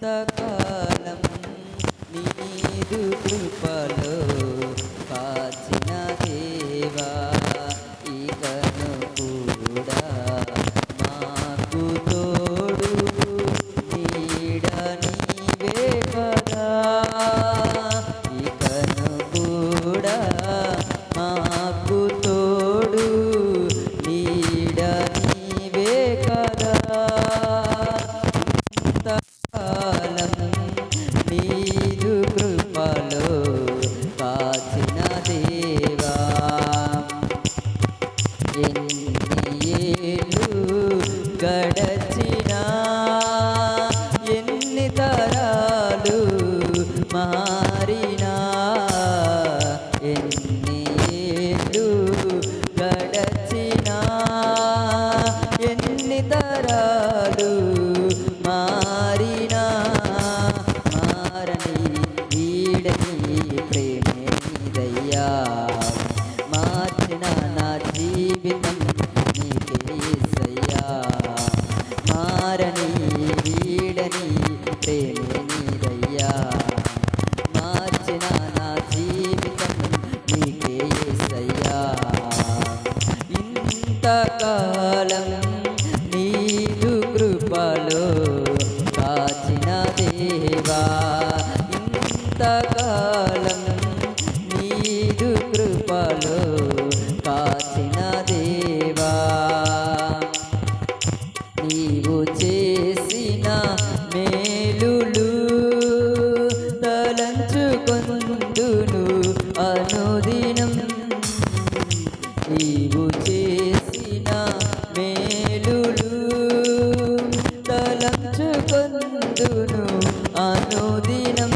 पुस्तका கடல் మారని వీడని ప్రేమే నీదయ్యా మార్చిన నా జీవితం నీకే యేసయ్యా ఇంతకాలం నీదు కృపలో కాచిన దేవా. ఇంతకాలం నీవు చేసిన మేలులు తలంచుకొందును. అనుదినం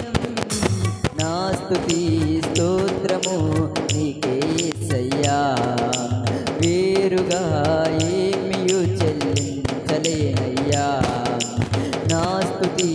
నాస్తుతి స్తోత్రము నీకేసయ్యా వేరుగా ఏమియు చెల్లించలేనయ్యా. నాస్తుతి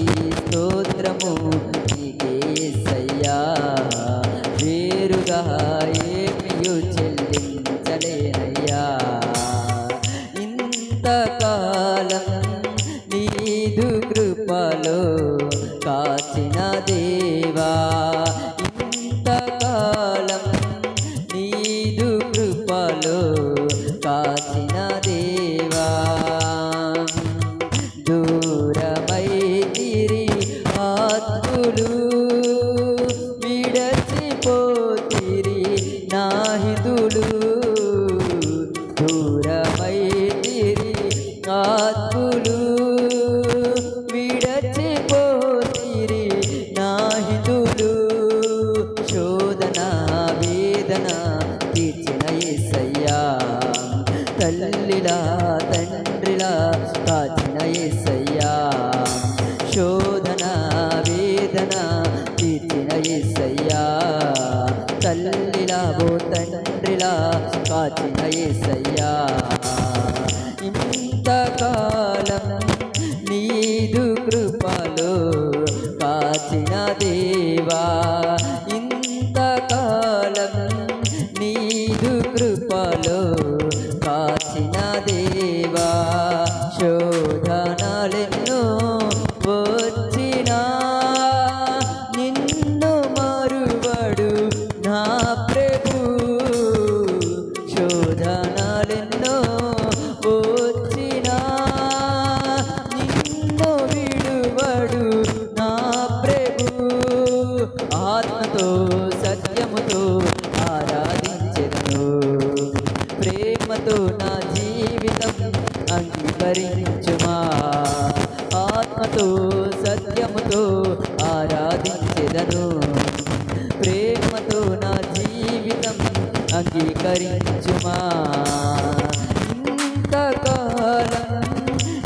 ఏసయ్యా. తల్లిలా ఓ తండ్రిలా కాచిన ఏసయ్యా. ఇంతకాలం నీదు కృపలో కాచిన దేవా. ఇంతకాలం నీదు కృపలో అంగీకరించుమా ఆత్మతో సత్యముతో ఆరాధించెదను. ప్రేమతో నా జీవితం అంగీకరించుమా? ఇంతకాలం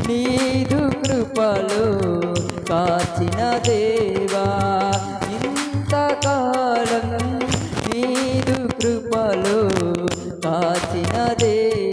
నీదు కృపలో కాచిన దేవా? ఇంతకాలం నీదు కృపలో కాచిన దేవా?